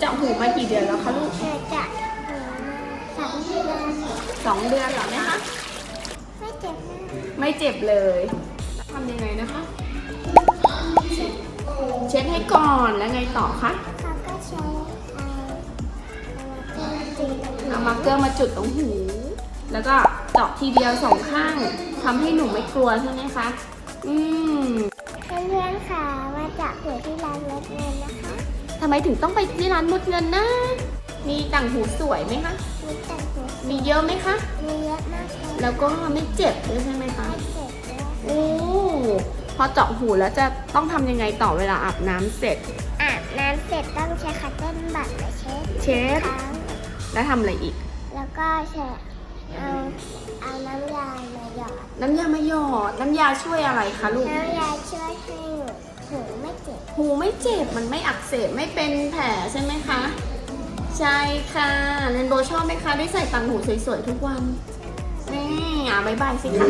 เจาะหูมากี่เดือนแล้วคะลูกเกิดจากหูมาสองเดือนสองเดือนเหรอเนี่ยคะไม่เจ็บมากไม่เจ็บเลยทำยังไงนะคะ เช็ดให้ก่อนแล้วไงต่อคะเขาก็ใช้เอาเอามาเกลือตีตรงหูเอามาร์กเกอร์มาจุดตรงหู แล้วก็เจาะทีเดียวสองข้างทำให้หนูไม่กลัวใช่ไหมคะ อืมเพื่อนๆค่ะมาจากหูที่ร้านรถเงินนะคะ ทำไมถึงต้องไปที่ร้านมดเงินนะ มีต่างหูสวยไหมคะ มีแต่หูมีเยอะไหมคะ มีเยอะมากเลยแล้วก็ไม่เจ็บด้วยใช่ไหมคะ ไม่เจ็บด้วยโอ้พอเจาะหูแล้วจะต้องทำยังไงต่อเวลาอาบน้ำเสร็จ อาบน้ำเสร็จต้องใช้คัตเติ้ลบัตรมาเช็ดเช็ด ครั้งแล้วทำอะไรอีก แล้วก็ใช้เอาเอาน้ำยามาหยอดน้ำยามาหยอดน้ำยาช่วยอะไรคะลูก น้ำยาช่วยให้ หูไม่เจ็บ หูไม่เจ็บ มันไม่อักเสบ ไม่เป็นแผลใช่ไหมคะ ใช่ค่ะเรนโบชอบไหมคะ ได้ใส่ต่างหูสวยๆทุกวันนี่อะบายบายสิคะ